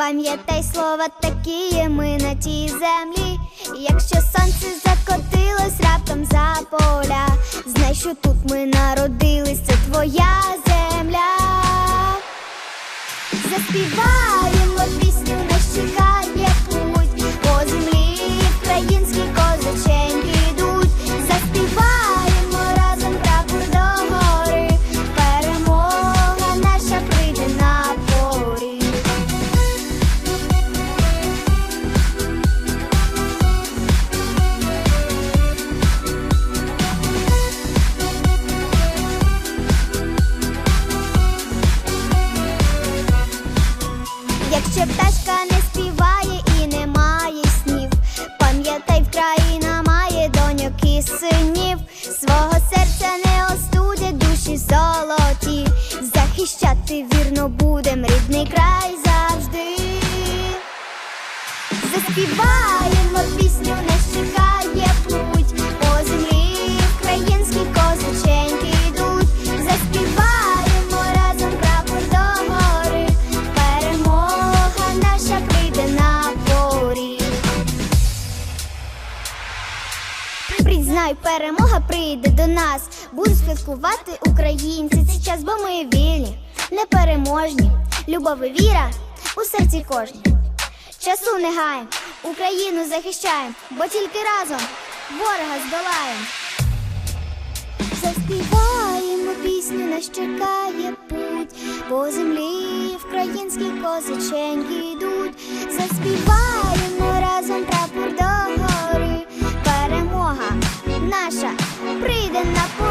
Пам'ятай слова такі ми на тій землі. Якщо сонце закотилось раптом за поля, знай, що тут ми народились, це твоя земля. Заспіваємо Якщо пташка не співає і не має снів, пам'ятай, Вкраїна має доньок і синів, свого серця не остудять душі золоті, захищати вірно будем рідний край завжди. Заспіваємо пісню, нас чекає Признай, перемога прийде до нас. Будуть святкувати українці. Цей час, бо ми вільні, непереможні. Любов і віра у серці кожній. Часу не гаєм, Україну захищаєм, бо тільки разом ворога здолаєм. Заспіваємо пісню, нас чекає путь по землі, українські козаченьки йдуть. Заспіваємо. la